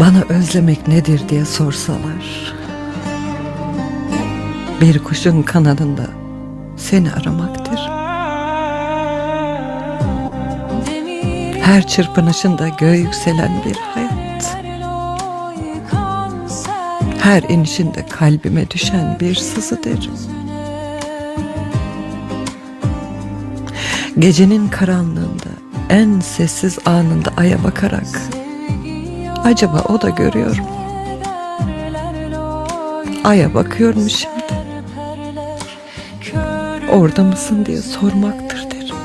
Bana özlemek nedir diye sorsalar. Bir kuşun kanadında seni aramaktır. Her çırpınışında göğe yükselen bir hayat. Her inişinde kalbime düşen bir sızıdır. Gecenin karanlığında en sessiz anında aya bakarak Acaba o da görüyor mu? Aya bakıyorum şimdi. Orada mısın diye sormaktır derim.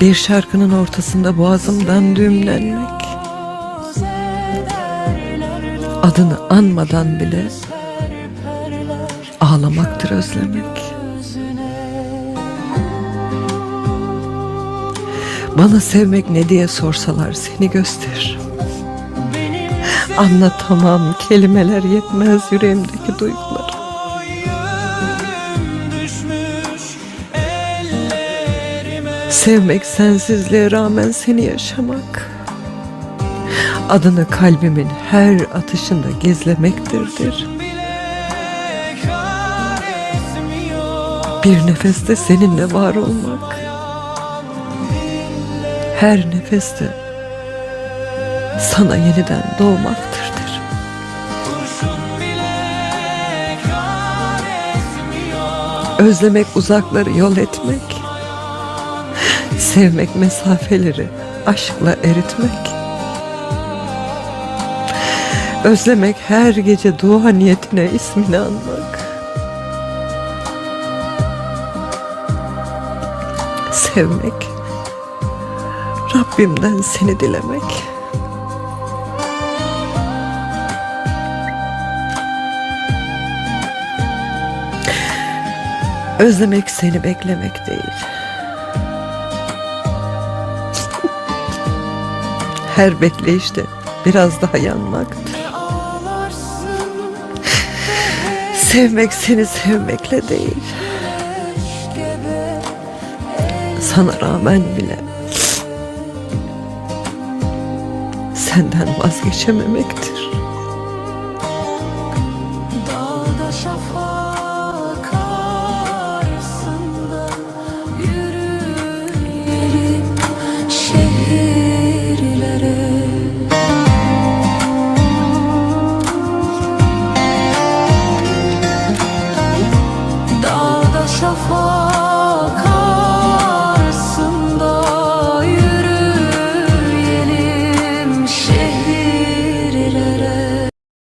Bir şarkının ortasında boğazımdan düğümlenmek. Adını anmadan bile ağlamaktır özlemek. Bana sevmek ne diye sorsalar seni gösteririm. Anlatamam, kelimeler yetmez yüreğimdeki duygular. Sevmek sensizliğe rağmen seni yaşamak. Adını kalbimin her atışında gizlemektirdir. Bir nefeste seninle var olmak her nefeste sana yeniden doğmaktırdır. Özlemek uzakları yol etmek, sevmek mesafeleri aşkla eritmek. Özlemek her gece dua niyetine ismini anmak. Sevmek Rabbimden seni dilemek. Özlemek seni beklemek değil. Her bekleyişte biraz daha yanmaktır. Sevmek seni sevmekle değil. Sana rağmen bile senden vazgeçememektir. Dağda şafak arasında yürüyelim şehirlere Dağda şafak